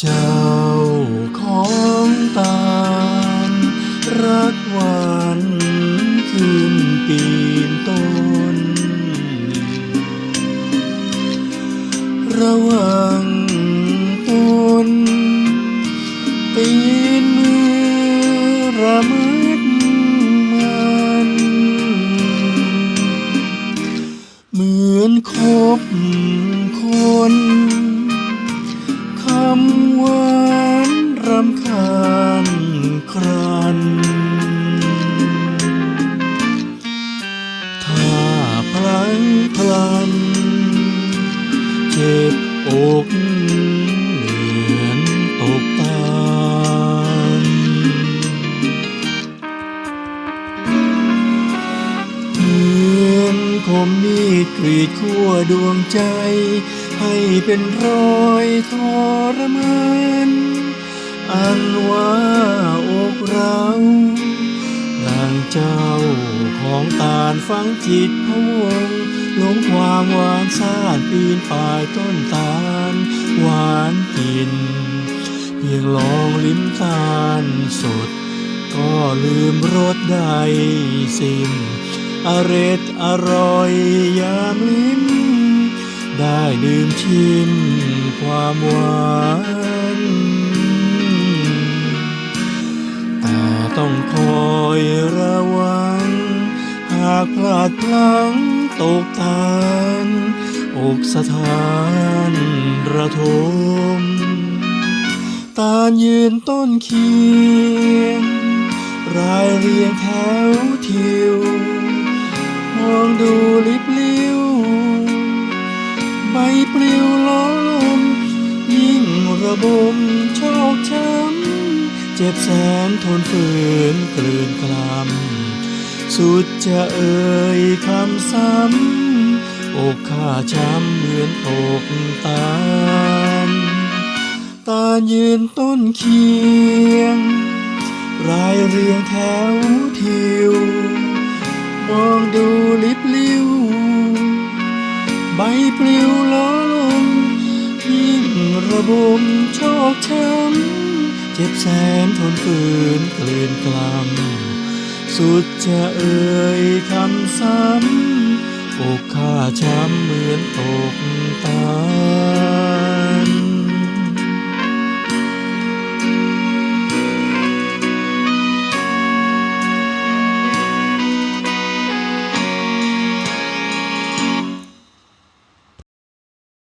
เจ้าของตาลรักหวานขึ้นปีนต้น ระวังตนปีนมือระมืดมันเหมือนคบคน เจ็บอกเหมือนตกตาลเหมือนคมมีดกรีดขั้วดวงใจ ให้เป็นรอยทรมานอันว่าอกเรา ดังเจ้าของตาลฟังจิตพะวงหลงความหวานซ่านปีนป่ายต้นตาล หวานกินเพียงลองลิ้มตาลสด ก็ลืมรสได้สิ้นอร็ดอร่อยยามลิ้ม ได้ดื่มชิมความหวานแต่ต้องคอ ยระวัง หากพลาดพลั้งตกตาลอกสถานระทม ตาลยืนต้นเคียง รายเรียงแถวทิว มองดูลิบลิ้ว ใบปลิวล้อลมยิ่งระบมโชคช้ำ เจ็บแสนทนฝืนกลืนกลำสุดจะเอ่ยคำซ้ำอกข้าช้ำเหมือนตกตาลตายืนต้นเคียง รายเรียงแถวทิว มองดูลิบลิว ใบปลิวล้อลมยิ่งระบมโชคช้ำ เจ็บแสนทนฝืนกลืนกลำสุดจะเอ่ยคำซ้ำอกข้าช้ำเหมือนตกตาน